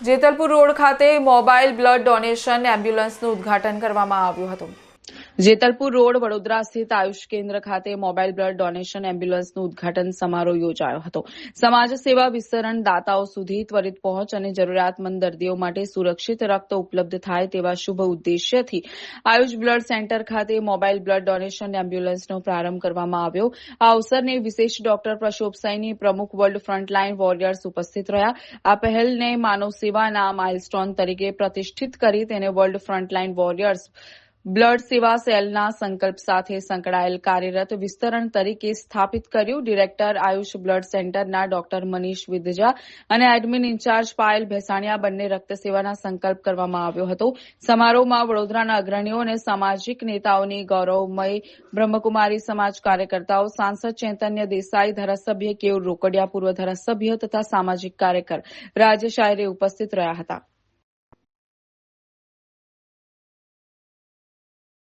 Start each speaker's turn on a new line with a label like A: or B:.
A: Jetalpur road ખાતે mobile blood donation એમ્બ્યુલન્સનું ઉદ્ઘાટન કરવામાં આવ્યું હતું. જેતલપુર રોડ વડોદરા સ્થિત આયુષ કેન્દ્ર ખાતે મોબાઈલ બ્લડ ડોનેશન એમ્બ્યુલન્સનું ઉદઘાટન સમારોહ યોજાયો હતો. સમાજ સેવા વિસ્તરણ દાતાઓ સુધી ત્વરિત પહોંચ અને જરૂરિયાતમંદ દર્દીઓ માટે સુરક્ષિત રક્ત ઉપલબ્ધ થાય તેવા શુભ ઉદ્દેશ્યથી આયુષ બ્લડ સેન્ટર ખાતે મોબાઈલ બ્લડ ડોનેશન એમ્બ્યુલન્સનો પ્રારંભ કરવામાં આવ્યો. આ અવસરને વિશેષ ડોક્ટર પ્રશોભ સૈની, પ્રમુખ વર્લ્ડ ફ્રન્ટલાઇન વોરિયર્સ ઉપસ્થિત રહ્યા. આ પહેલને માનવ સેવાના માઇલસ્ટોન તરીકે પ્રતિષ્ઠિત કરી તેને વર્લ્ડ ફ્રન્ટલાઇન વોરિયર્સ બ્લડ સેવા સેલના સંકલ્પ સાથે સંકળાયેલ કાર્યરત વિસ્તરણ તરીકે સ્થાપિત કર્યું. ડિરેક્ટર આયુષ બ્લડ સેન્ટરના ડોક્ટર મનીષ વિદજા અને એડમિન ઇન્ચાર્જ પાયલ ભેસાણિયા બંને રક્ત સેવાના સંકલ્પ કરવામાં આવ્યો હતો. સમારોહમાં વડોદરાના અગ્રણીઓ અને સામાજિક નેતાઓની ગૌરવમય બ્રહ્મકુમારી સમાજ કાર્યકર્તાઓ, સાંસદ ચૈતન્ય દેસાઈ, ધારાસભ્ય કેયુર રોકડિયા, પૂર્વ ધારાસભ્ય તથા સામાજિક કાર્યકર રાજ્ય શાયરે ઉપસ્થિત રહ્યા હતા.